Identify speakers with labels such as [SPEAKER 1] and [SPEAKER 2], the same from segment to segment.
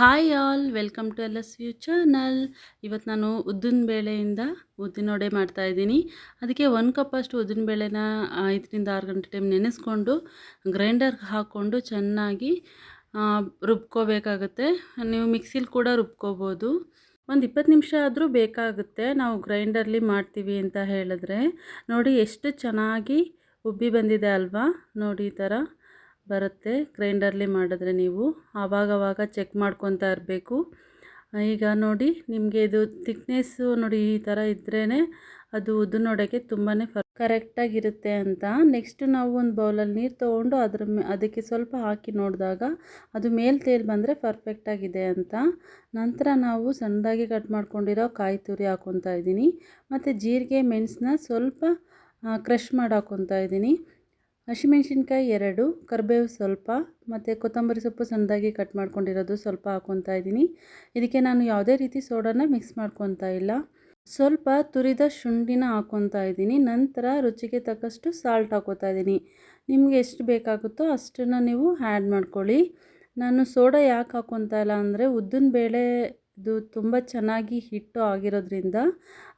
[SPEAKER 1] Hi all, welcome to L S U channel. ಇವತ್ತು ನಾನು ಉದ್ದಿನ ಬೇಳೆಯಿಂದ ಉದ್ದಿನ ವಡೆ ಮಾಡ್ತಾಯಿದ್ದೀನಿ ಅದಕ್ಕೆ ಒಂದು ಕಪ್ಪಷ್ಟು ಉದ್ದಿನ ಬೇಳೆನ ಐದರಿಂದ ಆರು ಗಂಟೆ ಟೈಮ್ ನೆನೆಸ್ಕೊಂಡು ಗ್ರೈಂಡರ್ಗೆ ಹಾಕ್ಕೊಂಡು ಚೆನ್ನಾಗಿ ರುಬ್ಕೋಬೇಕಾಗುತ್ತೆ. ನೀವು ಮಿಕ್ಸಿಲಿ ಕೂಡ ರುಬ್ಕೋಬೋದು. ಒಂದು ಇಪ್ಪತ್ತು ನಿಮಿಷ ಆದರೂ ಬೇಕಾಗುತ್ತೆ. ನಾವು ಗ್ರೈಂಡರ್ಲಿ ಮಾಡ್ತೀವಿ ಅಂತ ಹೇಳಿದ್ರೆ. ನೋಡಿ, ಎಷ್ಟು ಚೆನ್ನಾಗಿ ಉಬ್ಬಿ ಬಂದಿದೆ ಅಲ್ವಾ? ನೋಡಿ ಈ ಥರ ಬರುತ್ತೆ. ಗ್ರೈಂಡರ್ಲಿ ಮಾಡಿದ್ರೆ ನೀವು ಆವಾಗವಾಗ ಚೆಕ್ ಮಾಡ್ಕೊತಾ ಇರಬೇಕು. ಈಗ ನೋಡಿ, ನಿಮಗೆ ಇದು ಥಿಕ್ನೆಸ್ಸು ನೋಡಿ ಈ ಥರ ಇದ್ರೇ ಅದು ಉದ್ದು ನೋಡೋಕ್ಕೆ ತುಂಬಾ ಫರ್ ಕರೆಕ್ಟಾಗಿರುತ್ತೆ ಅಂತ. ನೆಕ್ಸ್ಟ್ ನಾವು ಒಂದು ಬೌಲಲ್ಲಿ ನೀರು ತೊಗೊಂಡು ಅದ್ರ ಅದಕ್ಕೆ ಸ್ವಲ್ಪ ಹಾಕಿ ನೋಡಿದಾಗ ಅದು ಮೇಲೆ ತೇಲ್ ಬಂದರೆ ಪರ್ಫೆಕ್ಟಾಗಿದೆ ಅಂತ. ನಂತರ ನಾವು ಸಣ್ಣದಾಗಿ ಕಟ್ ಮಾಡ್ಕೊಂಡಿರೋ ಕಾಯಿ ತುರಿ ಹಾಕ್ಕೊತಾ ಇದ್ದೀನಿ. ಮತ್ತು ಜೀರಿಗೆ, ಮೆಣಸನ್ನ ಸ್ವಲ್ಪ ಕ್ರಷ್ ಮಾಡಿ ಹಾಕ್ಕೊತಾ ಇದ್ದೀನಿ. ಹಸಿಮೆಣ್ಸಿನ್ಕಾಯಿ ಎರಡು, ಕರಿಬೇವು ಸ್ವಲ್ಪ ಮತ್ತು ಕೊತ್ತಂಬರಿ ಸೊಪ್ಪು ಸಣ್ಣದಾಗಿ ಕಟ್ ಮಾಡ್ಕೊಂಡಿರೋದು ಸ್ವಲ್ಪ ಹಾಕ್ಕೊತಾ ಇದ್ದೀನಿ. ಇದಕ್ಕೆ ನಾನು ಯಾವುದೇ ರೀತಿ ಸೋಡಾನ ಮಿಕ್ಸ್ ಮಾಡ್ಕೊತಾ ಇಲ್ಲ. ಸ್ವಲ್ಪ ತುರಿದ ಶುಂಠಿನ ಹಾಕ್ಕೊತಾ ಇದ್ದೀನಿ. ನಂತರ ರುಚಿಗೆ ತಕ್ಕಷ್ಟು ಸಾಲ್ಟ್ ಹಾಕೋತಾ ಇದ್ದೀನಿ. ನಿಮಗೆ ಎಷ್ಟು ಬೇಕಾಗುತ್ತೋ ಅಷ್ಟನ್ನು ನೀವು ಆ್ಯಡ್ ಮಾಡ್ಕೊಳ್ಳಿ. ನಾನು ಸೋಡಾ ಯಾಕೆ ಹಾಕ್ಕೊತಾ ಇಲ್ಲ ಅಂದರೆ ಉದ್ದಿನ ಬೇಳೆ ಇದು ತುಂಬ ಚೆನ್ನಾಗಿ ಹಿಟ್ಟು ಆಗಿರೋದ್ರಿಂದ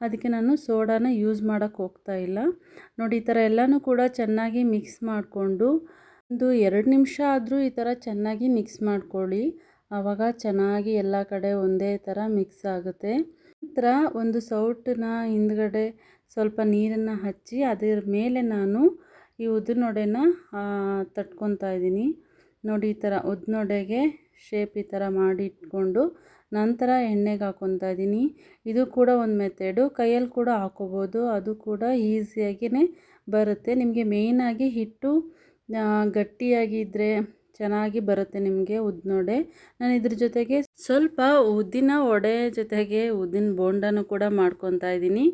[SPEAKER 1] ಅದಕ್ಕೆ ನಾನು ಸೋಡಾನ ಯೂಸ್ ಮಾಡೋಕ್ಕೆ ಹೋಗ್ತಾ ಇಲ್ಲ. ನೋಡಿ, ಈ ಥರ ಎಲ್ಲನೂ ಕೂಡ ಚೆನ್ನಾಗಿ ಮಿಕ್ಸ್ ಮಾಡಿಕೊಂಡು ಒಂದು ಎರಡು ನಿಮಿಷ ಆದರೂ ಈ ಥರ ಚೆನ್ನಾಗಿ ಮಿಕ್ಸ್ ಮಾಡ್ಕೊಳ್ಳಿ. ಆವಾಗ ಚೆನ್ನಾಗಿ ಎಲ್ಲ ಕಡೆ ಒಂದೇ ಥರ ಮಿಕ್ಸ್ ಆಗುತ್ತೆ. ನಂತರ ಒಂದು ಸೌಟನ್ನ ಹಿಂದ್ಗಡೆ ಸ್ವಲ್ಪ ನೀರನ್ನು ಹಚ್ಚಿ ಅದರ ಮೇಲೆ ನಾನು ಈ ಉದ್ದಿನೊಡೆನ ತಟ್ಕೊತಾ ಇದ್ದೀನಿ. ನೋಡಿ, ಈ ಥರ ಉದ್ದಿನೊಡೆಗೆ ಶೇಪ್ ಈ ಥರ ಮಾಡಿ ಇಟ್ಕೊಂಡು ನಂತರ ಎಣ್ಣೆಗೆ ಹಾಕ್ಕೊತಾ ಇದ್ದೀನಿ. ಇದು ಕೂಡ ಒಂದು ಮೆಥಡು ಕೈಯಲ್ಲಿ ಕೂಡ ಹಾಕ್ಕೋಬೋದು ಅದು ಕೂಡ ಈಸಿಯಾಗಿಯೇ ಬರುತ್ತೆ. ನಿಮಗೆ ಮೇಯ್ನಾಗಿ ಹಿಟ್ಟು ಗಟ್ಟಿಯಾಗಿದ್ದರೆ ಚೆನ್ನಾಗಿ ಬರುತ್ತೆ ನಿಮಗೆ ಉದ್ದಿನೊಡೆ ನಾನು ಇದ್ರ ಜೊತೆಗೆ ಸ್ವಲ್ಪ ಉದ್ದಿನ ವಡೆ ಜೊತೆಗೆ ಉದ್ದಿನ ಬೋಂಡನೂ ಕೂಡ ಮಾಡ್ಕೊತಾ ಇದ್ದೀನಿ.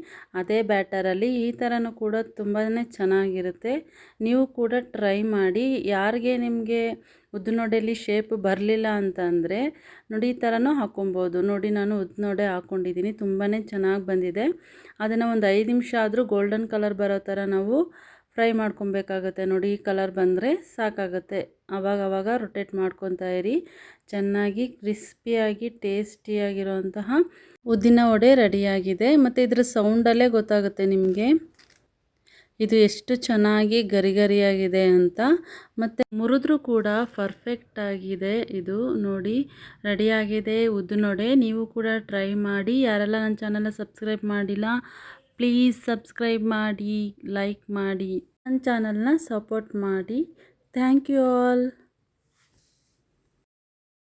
[SPEAKER 1] ಅದೇ ಬ್ಯಾಟರಲ್ಲಿ ಈ ಥರನೂ ಕೂಡ ತುಂಬಾ ಚೆನ್ನಾಗಿರುತ್ತೆ. ನೀವು ಕೂಡ ಟ್ರೈ ಮಾಡಿ. ಯಾರಿಗೆ ನಿಮಗೆ ಉದ್ದಿನೊಡೆಯಲ್ಲಿ ಶೇಪ್ ಬರಲಿಲ್ಲ ಅಂತಂದರೆ ನೋಡಿ ಈ ಥರನೂ ಹಾಕ್ಕೊಬೋದು ನೋಡಿ ನಾನು ಉದ್ದಿನೊಡೆ ಹಾಕ್ಕೊಂಡಿದ್ದೀನಿ ತುಂಬಾ ಚೆನ್ನಾಗಿ ಬಂದಿದೆ. ಅದನ್ನು ಒಂದು ಐದು ನಿಮಿಷ ಆದರೂ ಗೋಲ್ಡನ್ ಕಲರ್ ಬರೋ ಥರ ನಾವು ಫ್ರೈ ಮಾಡ್ಕೊಬೇಕಾಗತ್ತೆ. ನೋಡಿ ಕಲರ್ ಬಂದರೆ ಸಾಕಾಗುತ್ತೆ. ಆವಾಗ ರೊಟೇಟ್ ಮಾಡ್ಕೊತಾ ಇರಿ. ಚೆನ್ನಾಗಿ ಕ್ರಿಸ್ಪಿಯಾಗಿ ಟೇಸ್ಟಿಯಾಗಿರೋಂತಹ ಉದ್ದಿನ ವಡೆ ರೆಡಿಯಾಗಿದೆ. ಮತ್ತು ಇದರ ಸೌಂಡಲ್ಲೇ ಗೊತ್ತಾಗುತ್ತೆ ನಿಮಗೆ. ಇದು ಎಷ್ಟು ಚೆನ್ನಾಗಿ ಗರಿ ಗರಿಯಾಗಿದೆ ಅಂತ. ಮತ್ತು ಮುರಿದ್ರೂ ಕೂಡ ಪರ್ಫೆಕ್ಟ್ ಆಗಿದೆ ಇದು. ನೋಡಿ, ರೆಡಿಯಾಗಿದೆ ಉದ್ದಿನೊಡೆ ನೀವು ಕೂಡ ಟ್ರೈ ಮಾಡಿ. ಯಾರೆಲ್ಲ ನನ್ನ ಚಾನಲ್ನ ಸಬ್ಸ್ಕ್ರೈಬ್ ಮಾಡಿಲ್ಲ ಪ್ಲೀಸ್ ಸಬ್ಸ್ಕ್ರೈಬ್ ಮಾಡಿ ಲೈಕ್ ಮಾಡಿ ನನ್ನ ಚಾನಲ್ನ ಸಪೋರ್ಟ್ ಮಾಡಿ. Thank you all